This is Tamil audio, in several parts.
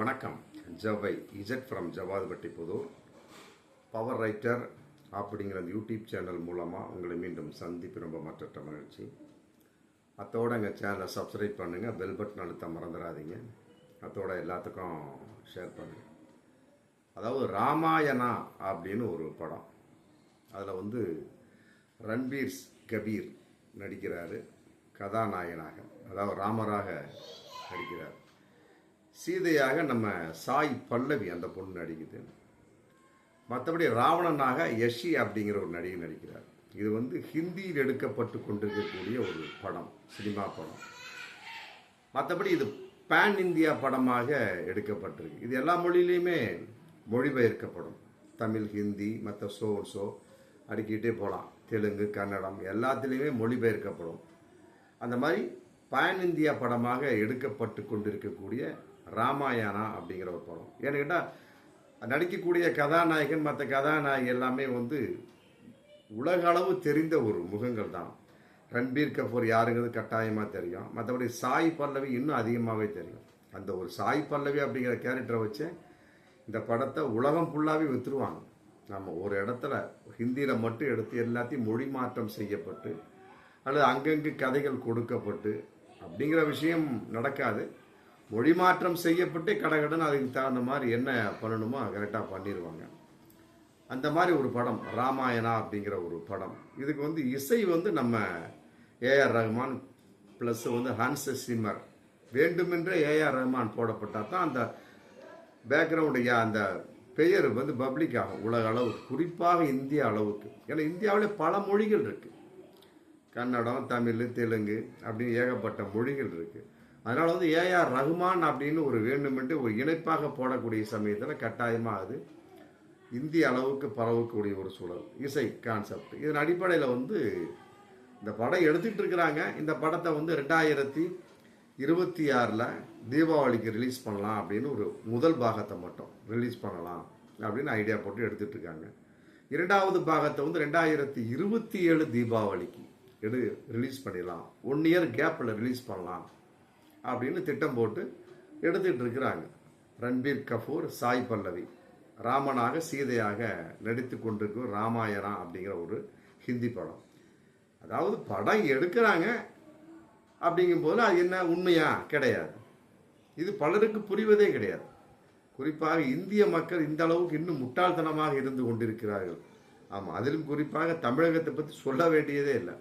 வணக்கம். ஜவை Z from Javadhupatti Pudur. Power writer அப்படிங்கிற அந்த யூடியூப் சேனல் மூலமாக உங்களை மீண்டும் சந்திப்பு ரொம்ப மற்ற மகிழ்ச்சி. அத்தோட எங்கள் சேனலை சப்ஸ்கிரைப் பண்ணுங்கள் பெல் பட்டன் அழுத்த மறந்துடாதீங்க. அத்தோட எல்லாத்துக்கும் ஷேர் பண்ணுங்கள் அதாவது ராமாயணா அப்படின்னு ஒரு படம். அதில் வந்து ரன்பீர் கபீர் நடிக்கிறாரு. கதாநாயகனாக அதாவது ராமராக நடிக்கிறார். சீதையாக நம்ம சாய் பல்லவி அந்த பொண்ணு நடிக்குது. மற்றபடி ராவணனாக யஷி அப்படிங்கிற ஒரு நடிகை நடிக்கிறார். இது வந்து ஹிந்தியில் எடுக்கப்பட்டு கொண்டிருக்கக்கூடிய ஒரு படம் சினிமா படம். மற்றபடி இது பேன் இந்தியா படமாக எடுக்கப்பட்டிருக்கு. இது எல்லா மொழியிலையுமே மொழிபெயர்க்கப்படும். தமிழ் ஹிந்தி மற்ற ஷோ ஷோ அடுக்கிட்டே போகலாம் தெலுங்கு கன்னடம் எல்லாத்துலேயுமே மொழிபெயர்க்கப்படும். அந்த மாதிரி பேன் இந்தியா படமாக எடுக்கப்பட்டு கொண்டிருக்கக்கூடிய ராமாயணா அப்படிங்கிற ஒரு படம். ஏன்னு கேட்டால் நடிக்கக்கூடிய கதாநாயகன் மற்ற கதாநாயகி எல்லாமே வந்து உலக அளவு தெரிந்த ஒரு முகங்கள் தான். ரன்பீர் கபூர் யாருங்கிறது கட்டாயமாக தெரியும். மற்றபடி சாய் பல்லவி இன்னும் அதிகமாகவே தெரியும். அந்த ஒரு சாய் பல்லவி அப்படிங்கிற கேரக்டரை வச்சு இந்த படத்தை உலகம் ஃபுல்லாகவே விற்றுருவாங்க நம்ம ஒரு இடத்துல ஹிந்தியில் மட்டும் எடுத்து எல்லாத்தையும் மொழி மாற்றம் செய்யப்பட்டு அல்லது அங்கங்கு கதைகள் கொடுக்கப்பட்டு அப்படிங்கிற விஷயம் நடக்காது. மொழி மாற்றம் செய்யப்பட்டு கடகடன் அதுக்கு தகுந்த மாதிரி என்ன பண்ணணுமோ கரெக்டாக பண்ணிடுவாங்க அந்த மாதிரி ஒரு படம் ராமாயணா அப்படிங்கிற ஒரு படம். இதுக்கு வந்து இசை வந்து நம்ம ஏஆர் ரஹ்மான் ப்ளஸ் வந்து ஹன்ஸ் சிம்மர். வேண்டுமென்றே ஏஆர் ரஹ்மான் போடப்பட்டால் தான் அந்த பேக்ரவுண்டு அந்த பெயர் வந்து பப்ளிக் ஆகும். உலக அளவுக்கு குறிப்பாக இந்திய அளவுக்கு. ஏன்னா இந்தியாவிலே பல மொழிகள் இருக்குது கன்னடம் தமிழ் தெலுங்கு அப்படின்னு ஏகப்பட்ட மொழிகள் இருக்குது அதனால் வந்து ஏஆர் ரஹ்மான் அப்படின்னு ஒரு வேண்டுமென்று ஒரு இணைப்பாக போடக்கூடிய சமயத்தில் கட்டாயமாக அது இந்திய அளவுக்கு பரவக்கூடிய ஒரு சூழல் இசை கான்செப்ட் இதன் அடிப்படையில் வந்து இந்த படம் எடுத்துக்கிட்டு இருக்கிறாங்க. இந்த படத்தை வந்து ரெண்டாயிரத்தி இருபத்தி ஆறில் தீபாவளிக்கு ரிலீஸ் பண்ணலாம் அப்படின்னு ஒரு முதல் பாகத்தை மட்டும் ரிலீஸ் பண்ணலாம் அப்படின்னு ஐடியா போட்டு எடுத்துகிட்டு இருக்காங்க. இரண்டாவது பாகத்தை வந்து ரெண்டாயிரத்தி இருபத்தி ஏழு தீபாவளிக்கு எடு ரிலீஸ் பண்ணிடலாம். ஒன் இயர் கேப்பில் ரிலீஸ் பண்ணலாம். அப்படின்னு திட்டம் போட்டு எடுத்துகிட்டு இருக்கிறாங்க. ரன்பீர் கபூர் சாய் பல்லவி. ராமனாக சீதையாக நடித்து கொண்டிருக்கும் ராமாயணம் அப்படிங்கிற ஒரு ஹிந்தி படம். அதாவது படம் எடுக்கிறாங்க அப்படிங்கும்போது அது என்ன? உண்மையா? கிடையாது. இது பலருக்கு புரிவதே கிடையாது. குறிப்பாக இந்திய மக்கள் இந்த அளவுக்கு இன்னும் முட்டாள்தனமாக இருந்து கொண்டிருக்கிறார்கள். ஆமாம் அதிலும் குறிப்பாக தமிழகத்தை பற்றி சொல்ல வேண்டியதே இல்லை.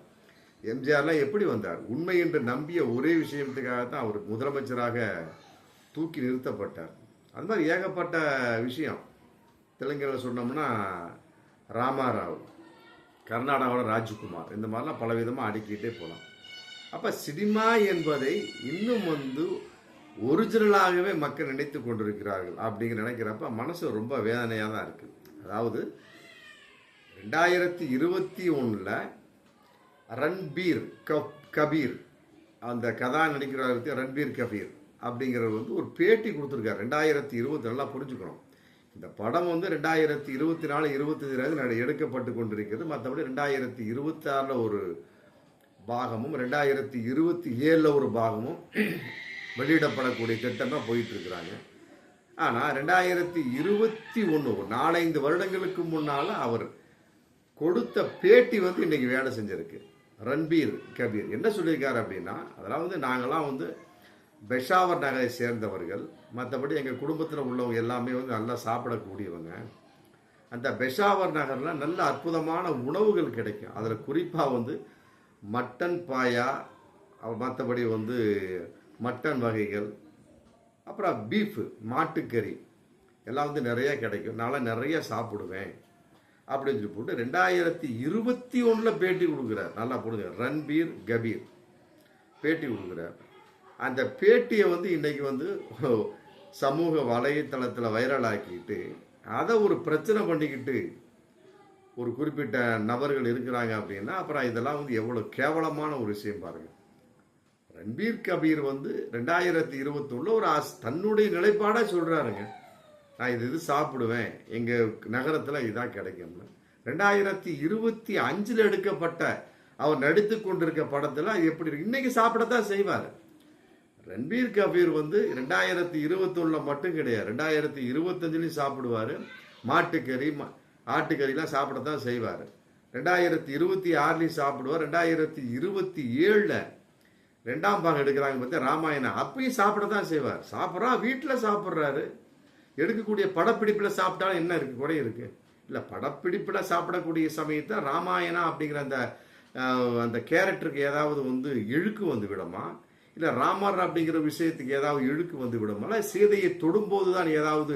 எம்ஜிஆர்லாம் எப்படி வந்தார்? உண்மை என்று நம்பிய ஒரே விஷயத்துக்காக தான் அவர் முதலமைச்சராக தூக்கி நிறுத்தப்பட்டார். அது மாதிரி ஏகப்பட்ட விஷயம். தெலுங்கில் சொன்னோம்னா ராமாராவ் கர்நாடகாவோட ராஜ்குமார் இந்த மாதிரிலாம் பல விதமாக அடுக்கிட்டே போகலாம் அப்போ சினிமா என்பதை இன்னும் வந்து ஒரிஜினலாகவே மக்கள் நினைத்து கொண்டிருக்கிறார்கள் அப்படிங்கிற நினைக்கிறப்ப மனசு ரொம்ப வேதனையாக தான் இருக்குது அதாவது ரெண்டாயிரத்தி இருபத்தி ஒன்றில் ரன்பீர் கப் கபீர். அந்த கதா நடிக்கிற ரன்பீர் கபீர் அப்படிங்கிறவர் வந்து ஒரு பேட்டி கொடுத்துருக்காரு. ரெண்டாயிரத்தி இருபத்தி நல்லா புரிஞ்சுக்கணும். இந்த படம் வந்து ரெண்டாயிரத்தி இருபத்தி நாலு இருபத்தி எடுக்கப்பட்டு கொண்டிருக்கிறது. மற்றபடி ரெண்டாயிரத்தி இருபத்தாறில் ஒரு பாகமும் ரெண்டாயிரத்தி இருபத்தி ஏழில் ஒரு பாகமும் வெளியிடப்படக்கூடிய திட்டமாக போயிட்டு இருக்கிறாங்க ஆனால் ரெண்டாயிரத்தி இருபத்தி ஒன்று நாலஞ்சு வருடங்களுக்கு முன்னால் அவர் கொடுத்த பேட்டி வந்து இன்றைக்கி வேலை செஞ்சிருக்கு. ரன்பீர் கபீர். என்ன சொல்லியிருக்காரு அப்படின்னா அதெல்லாம் வந்து நாங்களாம் வந்து பெஷாவர் நகரை சேர்ந்தவர்கள். மற்றபடி எங்கள் குடும்பத்தில் உள்ளவங்க எல்லாமே வந்து நல்லா சாப்பிடக்கூடியவங்க. அந்த பெஷாவர் நகரில் நல்ல அற்புதமான உணவுகள் கிடைக்கும். அதில் குறிப்பாக வந்து மட்டன் பாயா மற்றபடி வந்து மட்டன் வகைகள் அப்புறம் பீஃபு மாட்டுக்கறி எல்லாம் வந்து நிறைய கிடைக்கும். நான்லாம் நிறைய சாப்பிடுவேன். அப்படின்னு சொல்லி போட்டு ரெண்டாயிரத்தி இருபத்தி ஒன்றில் பேட்டி கொடுக்குறார். நல்லா போடுங்க ரன்பீர் கபீர் பேட்டி கொடுக்குறார். அந்த பேட்டியை வந்து இன்றைக்கி வந்து சமூக வலைத்தளத்தில் வைரலாக்கிட்டு அதை ஒரு பிரச்சனை பண்ணிக்கிட்டு ஒரு குறிப்பிட்ட நபர்கள் இருக்கிறாங்க அப்படின்னா அப்புறம் இதெல்லாம் வந்து எவ்வளோ கேவலமான ஒரு விஷயம் பாருங்கள் ரன்பீர் கபீர் வந்து ரெண்டாயிரத்தி இருபத்தொன்னில் ஒரு ஆஸ் தன்னுடைய நிலைப்பாடாக சொல்கிறாருங்க நான் இது இது சாப்பிடுவேன். எங்கள் நகரத்தில் இதுதான் கிடைக்கும் ரெண்டாயிரத்தி இருபத்தி அஞ்சில் எடுக்கப்பட்ட அவர் நடித்து கொண்டிருக்க படத்தில் எப்படி இருக்கு? இன்னைக்கு சாப்பிடத்தான் செய்வார். ரன்பீர் கபீர் வந்து ரெண்டாயிரத்தி இருபத்தொன்னில் மட்டும் கிடையாது. ரெண்டாயிரத்தி இருபத்தஞ்சிலையும் சாப்பிடுவார். மாட்டுக்கறி மா ஆட்டுக்கறிலாம் சாப்பிடத்தான் செய்வார். ரெண்டாயிரத்தி இருபத்தி ஆறுலையும் சாப்பிடுவார். ரெண்டாயிரத்தி இருபத்தி ஏழில் ரெண்டாம் பாகம் எடுக்கிறாங்க பார்த்தா ராமாயணம். அப்பயும் சாப்பிட தான் செய்வார். சாப்பிட்றா வீட்டில் சாப்பிட்றாரு. எடுக்கக்கூடிய படப்பிடிப்பில் சாப்பிட்டாலும் என்ன இருக்கு? குறை இருக்கு. இல்லை படப்பிடிப்பில் சாப்பிடக்கூடிய சமயத்தை ராமாயணம் அப்படிங்கிற அந்த அந்த கேரக்டருக்கு ஏதாவது வந்து இழுக்கு வந்து விடுமா? இல்லை ராமர் அப்படிங்கிற விஷயத்துக்கு ஏதாவது இழுக்கு வந்து விடுமா? இல்லை சீதையை தொடும்போது தான் ஏதாவது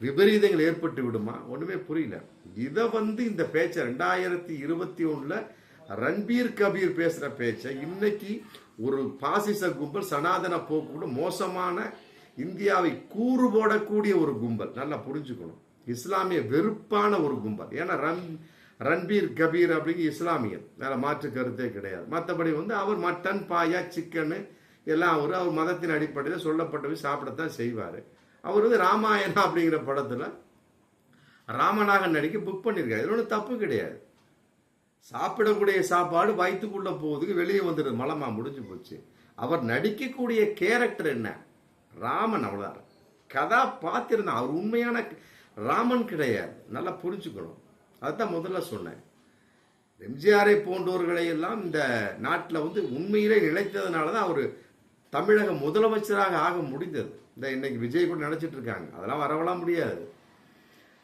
விபரீதங்கள் ஏற்பட்டு விடுமா? ஒன்றுமே புரியல. இதை வந்து இந்த பேச்சை ரெண்டாயிரத்தி இருபத்தி ஒன்றில் ரன்பீர் கபீர் பேசுகிற பேச்சை இன்னைக்கு ஒரு பாசிச கும்பல் சனாதன போக்கு மோசமான இந்தியாவை கூறு போடக்கூடிய ஒரு கும்பல். நல்லா புரிஞ்சுக்கணும். இஸ்லாமிய வெறுப்பான ஒரு கும்பல். ஏன்னா ரன் ரன்பீர் கபீர் அப்படிங்கிற இஸ்லாமியன் வேற மாற்று கருத்தே கிடையாது. மற்றபடி வந்து அவர் மட்டன் பாயா சிக்கனு எல்லாம் அவர் அவர் மதத்தின் அடிப்படையில் சொல்லப்பட்டவை சாப்பிடத்தான் செய்வார். அவர் வந்து ராமாயணம் அப்படிங்கிற படத்தில் ராமனாக நடிக்க புக் பண்ணியிருக்காரு இது ஒன்றும் தப்பு கிடையாது. சாப்பிடக்கூடிய சாப்பாடு வயிற்றுக்குள்ளே போகுதுக்கு வெளியே வந்துடுது. மலமாக முடிஞ்சு போச்சு. அவர் நடிக்கக்கூடிய கேரக்டர் என்ன? ராமன் அவ்வளோதான் கதாபாத்திரம் தான் அவர் உண்மையான ராமன் கிடையாது. நல்லா புரிஞ்சுக்கணும். அதுதான் முதல்ல சொன்னேன். எம்ஜிஆரை போன்றவர்களை எல்லாம் இந்த நாட்டில் வந்து உண்மையிலே நிலைத்ததுனால தான் அவர் தமிழக முதலமைச்சராக ஆக முடிந்தது. இந்த இன்னைக்கு விஜய் கூட நினச்சிட்டு இருக்காங்க. அதெல்லாம் வரவெல்லாம் முடியாது.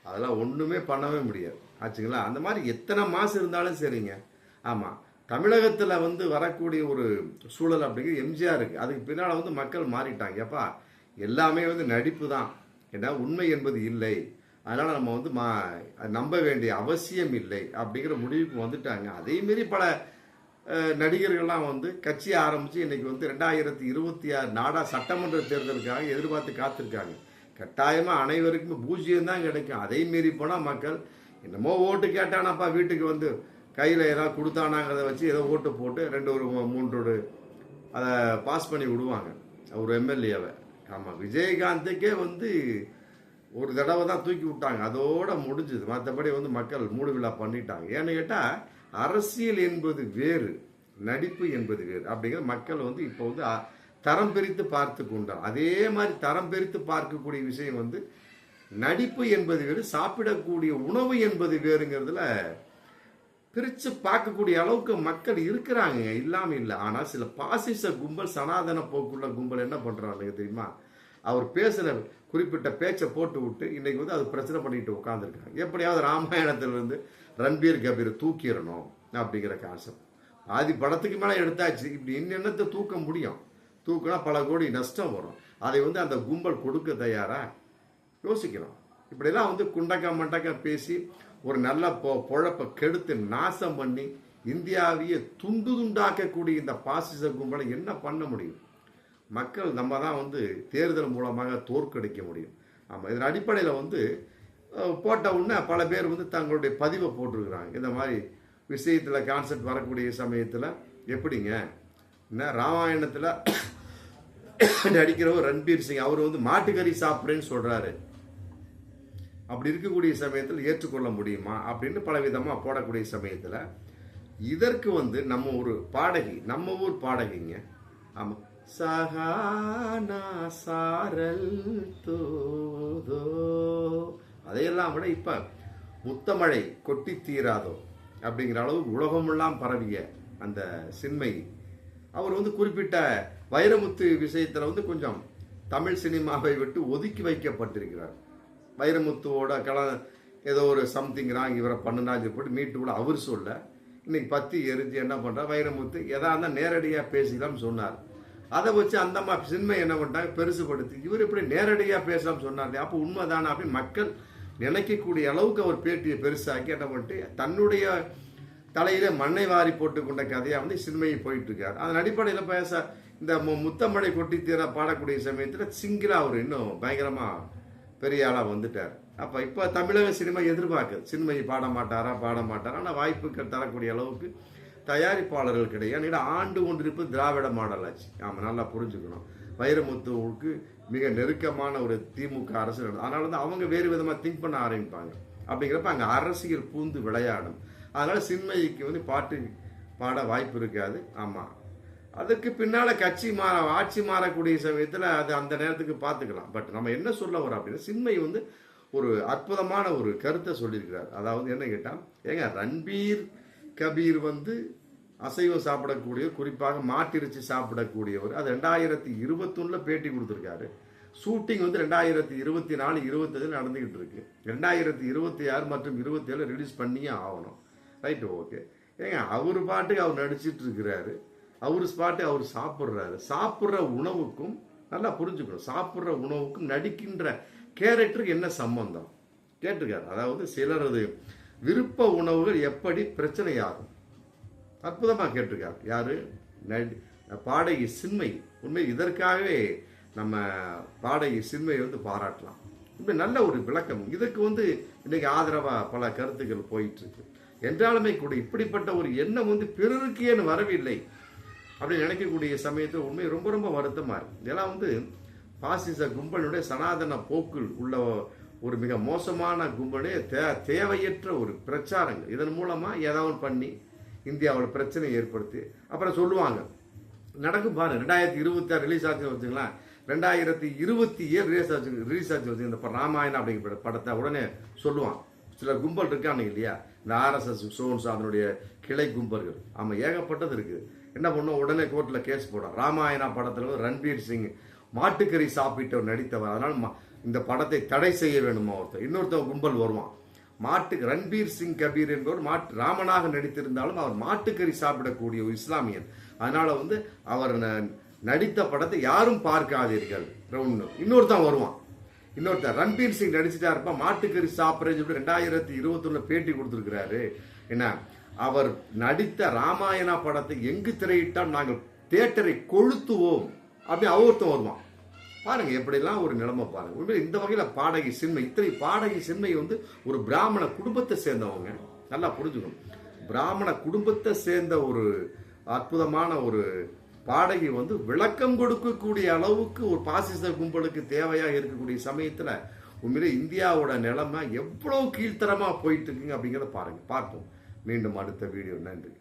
அதெல்லாம் ஒன்றுமே பண்ணவே முடியாது. ஆச்சுங்களா? அந்த மாதிரி எத்தனை மாதம் இருந்தாலும் சரிங்க. ஆமாம் தமிழகத்தில் வந்து வரக்கூடிய ஒரு சூழல் அப்படிங்கிறது எம்ஜிஆருக்கு. அதுக்கு பின்னால் வந்து மக்கள் மாறிட்டாங்க. எப்பா எல்லாமே வந்து நடிப்பு தான் ஏன்னா உண்மை என்பது இல்லை. அதனால் நம்ம வந்து மா நம்ப வேண்டிய அவசியம் இல்லை அப்படிங்கிற முடிவுக்கு வந்துட்டாங்க. அதேமாரி பல நடிகர்கள்லாம் வந்து கட்சி ஆரம்பித்து இன்னைக்கு வந்து ரெண்டாயிரத்தி இருபத்தி ஆறு நாடா சட்டமன்ற தேர்தலுக்காக எதிர்பார்த்து காத்திருக்காங்க. கட்டாயமாக அனைவருக்குமே பூஜ்ஜியம் தான் கிடைக்கும். அதே மீறி போனால் மக்கள் என்னமோ ஓட்டு கேட்டானாப்பா வீட்டுக்கு வந்து கையில் ஏதாவது கொடுத்தானாங்கிறத வச்சு ஏதோ ஓட்டு போட்டு ரெண்டு ஒரு மூன்றோடு மூன்று அதை பாஸ் பண்ணி விடுவாங்க. ஒரு எம்எல்ஏவை. ஆமாம் விஜயகாந்துக்கே வந்து ஒரு தடவை தான் தூக்கி விட்டாங்க. அதோட முடிஞ்சுது. மற்றபடி வந்து மக்கள் மூடு விழா பண்ணிட்டாங்க. ஏன்னு கேட்டால் அரசியல் என்பது வேறு நடிப்பு என்பது வேறு. அப்படிங்கிற மக்கள் வந்து இப்போ வந்து தரம் பிரித்து பார்த்து கொண்டார் அதே மாதிரி தரம் பிரித்து பார்க்கக்கூடிய விஷயம் வந்து நடிப்பு என்பது வேறு சாப்பிடக்கூடிய உணவு என்பது வேறுங்கிறதுல பிரித்து பார்க்கக்கூடிய அளவுக்கு மக்கள் இருக்கிறாங்க இல்லாம இல்லை. ஆனால் சில பாசிச கும்பல் சனாதன போக்குள்ள கும்பல் என்ன பண்ணுறாங்க தெரியுமா? அவர் பேசுகிற குறிப்பிட்ட பேச்சை போட்டு விட்டு இன்றைக்கி வந்து அது பிரச்சனை பண்ணிட்டு உட்காந்துருக்காங்க எப்படியாவது ராமாயணத்திலிருந்து ரன்பீர் கபீர் தூக்கிடணும் அப்படிங்கிற கான்செப்ட் ஆதி படத்துக்கு மேலே எடுத்தாச்சு. இப்படி என்னென்னத்தை தூக்க முடியும்? தூக்கினா பல கோடி நஷ்டம் வரும். அதை வந்து அந்த கும்பல் கொடுக்க தயாரா? யோசிக்கிறோம். இப்படிலாம் வந்து குண்டக்கா மண்டக்கா பேசி ஒரு நல்ல பொ பொழப்பை கெடுத்து நாசம் பண்ணி இந்தியாவையே துண்டு துண்டாக்கக்கூடிய இந்த பாசிச கும்பலை என்ன பண்ண முடியும்? மக்கள் நம்ம தான் வந்து தேர்தல் மூலமாக தோற்கடிக்க முடியும். ஆமாம் இதன் அடிப்படையில் வந்து போட்ட உடனே பல பேர் வந்து தங்களுடைய பதிவை போட்டிருக்கிறாங்க. இந்த மாதிரி விஷயத்தில் கான்செப்ட் வரக்கூடிய சமயத்தில் எப்படிங்க? என்ன ராமாயணத்தில் நடிக்கிறவர் ரன்பீர் சிங் அவர் வந்து மாட்டுக்கறி சாப்பிட்றேன்னு சொல்கிறாரு அப்படி இருக்கக்கூடிய சமயத்தில் ஏற்றுக்கொள்ள முடியுமா அப்படின்னு பலவிதமாக போடக்கூடிய சமயத்தில் இதற்கு வந்து நம்ம ஒரு பாடகி நம்ம ஊர் பாடகிங்க. ஆமாம் சகானா சாரல் தோதோ. அதையெல்லாம் விட இப்போ முத்தமழை கொட்டி தீராதோ அப்படிங்கிற அளவு உலகமெல்லாம் பரவிய அந்த சின்மை. அவர் வந்து குறிப்பிட்ட வைரமுத்து விஷயத்தில் வந்து கொஞ்சம் தமிழ் சினிமாவை விட்டு ஒதுக்கி வைக்கப்பட்டிருக்கிறார். வைரமுத்துவோட கல ஏதோ ஒரு சம்திங் ராங் இவரை பண்ணுனாங்க போட்டு மீட்டு கூட அவர் சொல்ல இன்னைக்கு பத்தி எரிஞ்சு என்ன பண்ணுறா வைரமுத்து எதா இருந்தால் நேரடியாக பேசிக்கலாம்னு சொன்னார். அதை வச்சு அந்த மா சின்மை என்ன பண்ணிட்டாங்க? பெருசுபடுத்தி இவர் இப்படி நேரடியாக பேசலாம் சொன்னார் அப்போ உண்மைதானா அப்படின்னு மக்கள் நினைக்கக்கூடிய அளவுக்கு அவர் பேட்டியை பெருசாக்கி என்ன பண்ணிட்டு தன்னுடைய தலையில மண்ணை வாரி போட்டு கொண்ட கதையாக வந்து சின்மையை போயிட்டு இருக்காரு அதன் அடிப்படையில் பேச இந்த மு- முத்தமழை கொட்டி தீர பாடக்கூடிய சமயத்தில் சிங்கிளா அவர் இன்னும் பயங்கரமாக பெரிய ஆளாக வந்துட்டார். அப்போ இப்போ தமிழக சினிமா எதிர்பார்க்குது. சினிமையை பாட மாட்டாரா? பாட மாட்டாரா? ஆனால் வாய்ப்புகள் தரக்கூடிய அளவுக்கு தயாரிப்பாளர்கள் கிடையாது ஏன்னா ஆண்டு ஒன்றிருப்பு திராவிட மாடல் ஆச்சு. ஆமாம் நல்லா புரிஞ்சுக்கணும். வைரமுத்துவுக்கு மிக நெருக்கமான ஒரு திமுக அரசு அதனால வந்து அவங்க வேறு விதமாக திங்க் பண்ண ஆரம்பிப்பாங்க. அப்படிங்கிறப்ப அங்கே அரசியல் பூந்து விளையாடும். அதனால் சின்மைக்கு வந்து பாட்டு பாட வாய்ப்பு இருக்காது. ஆமாம் அதுக்கு பின்னால் கட்சி மாற ஆட்சி மாறக்கூடிய சமயத்தில் அது அந்த நேரத்துக்கு பார்த்துக்கலாம் பட் நம்ம என்ன சொல்ல வரோம் அப்படின்னா சின்மை வந்து ஒரு அற்புதமான ஒரு கருத்தை சொல்லியிருக்கிறார். அதாவது என்ன கேட்டால் ஏங்க ரன்பீர் கபீர் வந்து அசைவம் சாப்பிடக்கூடிய குறிப்பாக மாட்டிறைச்சி சாப்பிடக்கூடியவர். அது ரெண்டாயிரத்தி இருபத்தொன்னில் பேட்டி கொடுத்துருக்காரு. ஷூட்டிங் வந்து ரெண்டாயிரத்தி இருபத்தி நாலு இருபத்தஞ்சு நடந்துக்கிட்டு இருக்கு. ரெண்டாயிரத்தி இருபத்தி ஆறு மற்றும் இருபத்தி ஏழு ரிலீஸ் பண்ணியே ஆகணும். ரைட்டு ஓகே ஏங்க அவர் பாட்டுக்கு அவர் நடிச்சிட்டு இருக்கிறாரு. அவர் ஸ்பாட்டு அவர் சாப்பிட்றாரு. சாப்பிட்ற உணவுக்கும் நல்லா புரிஞ்சுக்கணும். சாப்பிட்ற உணவுக்கும் நடிக்கின்ற கேரக்டருக்கு என்ன சம்பந்தம்? கேட்டிருக்காரு. அதாவது சிலரது விருப்ப உணவுகள் எப்படி பிரச்சனையாகும்? அற்புதமாக கேட்டிருக்கார். யாரு? நடி- பாடகி சின்மை உண்மை இதற்காகவே நம்ம பாடகி சின்மையை வந்து பாராட்டலாம். உண்மை நல்ல ஒரு விளக்கம். இதுக்கு வந்து இன்னைக்கு ஆதரவாக பல கருத்துக்கள் போயிட்டு இருக்கு. என்றாலுமே கூட இப்படிப்பட்ட ஒரு எண்ணம் வந்து பிறருக்கேன்னு வரவில்லை. அப்படின்னு நினைக்கக்கூடிய சமயத்தில் உண்மை ரொம்ப ரொம்ப வருத்தமாக இருக்கு இதெல்லாம் வந்து பாசிச கும்பலுடைய சனாதன போக்கில் உள்ள ஒரு மிக மோசமான கும்பலே தே தேவையற்ற ஒரு பிரச்சாரங்கள். இதன் மூலமாக ஏதாவது பண்ணி இந்தியாவில் பிரச்சனை ஏற்படுத்தி அப்புறம் சொல்லுவாங்க நடக்கும் பாரு ரெண்டாயிரத்தி இருபத்தி ஆறு ரிலீஸ் ஆச்சுன்னு வச்சுங்களேன் ரெண்டாயிரத்தி இருபத்தி ஏழு ரிலீஸ் ஆச்சு ரிலீஸ் ஆச்சு வச்சு இந்த ராமாயணம் அப்படிங்கிற படத்தை உடனே சொல்லுவான். சில கும்பல் இருக்கானுங்க இல்லையா? இந்த ஆர்எஸ்எஸ் சோன்ஸ் அதனுடைய கிளை கும்பல்கள். ஆமாம் ஏகப்பட்டது இருக்குது என்ன பண்ணும் உடனே கோர்ட்டில் கேஸ் போடும் ராமாயணா படத்தில் வந்து ரன்பீர் சிங் மாட்டுக்கறி சாப்பிட்டவர் நடித்தவர். அதனால் ம- இந்த படத்தை தடை செய்ய வேணுமா ஒருத்தர்? இன்னொருத்தர் கும்பல் வருவான். மாட்டு ரன்பீர் சிங் கபீர் என்பவர் மாட்டு ராமனாக நடித்திருந்தாலும் அவர் மாட்டுக்கறி சாப்பிடக்கூடிய ஒரு இஸ்லாமியன். அதனால வந்து அவர் ந- நடித்த படத்தை யாரும் பார்க்காதீர்கள். ஒண்ணு இன்னொருத்தன் வருவான். இன்னொருத்தர் ரன்பீர் சிங் நடிச்சுட்டா இருப்பான் மாட்டுக்கறி சாப்பிட்றேன்னு சொல்லிட்டு ரெண்டாயிரத்தி இருபத்தொன்னு பேட்டி கொடுத்துருக்கிறாரு. என்ன? அவர் நடித்த ராமாயணா படத்தை எங்கு திரையிட்டால் நாங்கள் தேட்டரை கொளுத்துவோம். அப்படி ஒருத்தன் வருவான். பாருங்க எப்படிலாம் ஒரு நிலைமை பாருங்க. உண்மையில் இந்த வகையில் பாடகி சின்மை இத்தனை பாடகி சின்மை வந்து ஒரு பிராமண குடும்பத்தை சேர்ந்தவங்க. நல்லா புரிஞ்சுக்கணும். பிராமண குடும்பத்தை சேர்ந்த ஒரு அற்புதமான ஒரு பாடகி வந்து விளக்கம் கொடுக்கக்கூடிய அளவுக்கு ஒரு பாசிச கும்பலுக்கு தேவையாக இருக்கக்கூடிய சமயத்தில் உண்மையிலே இந்தியாவோட நிலைமை எவ்வளோ கீழ்த்தரமாக போயிட்டு இருக்குங்க அப்படிங்கிறத பாருங்க. பார்ப்போம். மீண்டும் அடுத்த வீடியோ நன்றி.